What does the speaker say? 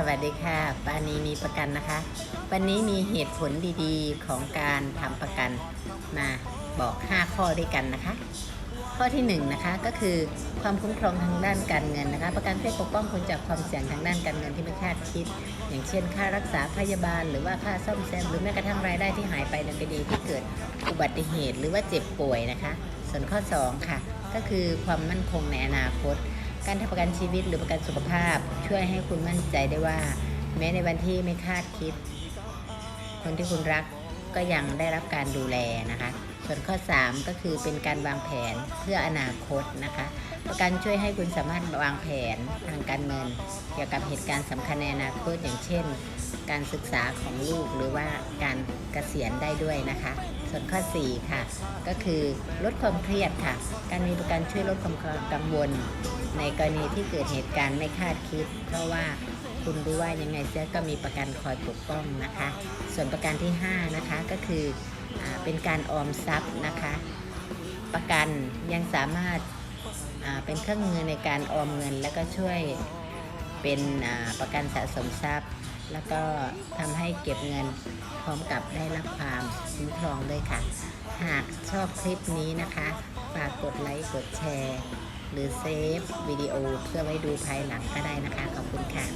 สวัสดีค่ะปานีมีประกันนะคะวันนี้มีเหตุผลดีๆของการทำประกันมาบอก 5 ข้อด้วยกันนะคะ ข้อที่1นงนะคะก็คือความคุ้มครองทางด้านการเงินนะคะ ประกันช่วยปกป้องคุณจากความเสี่ยงทางด้านการเงินที่ไม่คาดคิด อย่างเช่น ค่ารักษาพยาบาล หรือว่าค่าซ่อมแซมหรือแม้กระทั่งรายได้ที่หายไปในคดีที่เกิดอุบัติเหตุหรือว่าเจ็บป่วยนะคะ ส่วนข้อ 2 ค่ะ ก็คือความมั่นคงในอนาคต การทำประกันชีวิตหรือประกันสุขภาพ ช่วยให้คุณมั่นใจได้ว่า แม้ในวันที่ไม่คาดคิด คนที่คุณรักก็ยังได้รับการดูแลนะคะ ส่วนข้อ 3 ก็คือเป็นการวางแผนเพื่ออนาคตนะคะประกันช่วยให้คุณสามารถวางแผนทางการเงิน เกี่ยวกับเหตุการณ์สำคัญในอนาคตอย่างเช่น การศึกษาของลูกหรือว่าการเกษียณได้ด้วยนะคะ ส่วนข้อ 4 ค่ะ ก็คือลดความเครียดค่ะ การมีประกันช่วยลดความกังวล ในกรณีที่เกิดเหตุการณ์ไม่คาดคิด เพราะว่าคุณรู้ว่ายังไงเสียก็มีประกันคอยปกป้องนะคะ ส่วนประกันที่ 5 นะคะก็คือ เป็นการออมทรัพย์นะคะ ประกันยังสามารถาเป็นเครื่องมือในการออมเงิน แล้วก็ช่วยเป็นประกันสะสมทรัพย์ แล้วก็ทำให้เก็บเงินพร้อมกับได้รับความคุ้มครองด้วยค่ะ หากชอบคลิปนี้นะคะ ฝากกดไลค์กดแชร์ หรือเซฟวิดีโอเพื่อไว้ดูภายหลังก็ได้นะคะ ขอบคุณค่ะ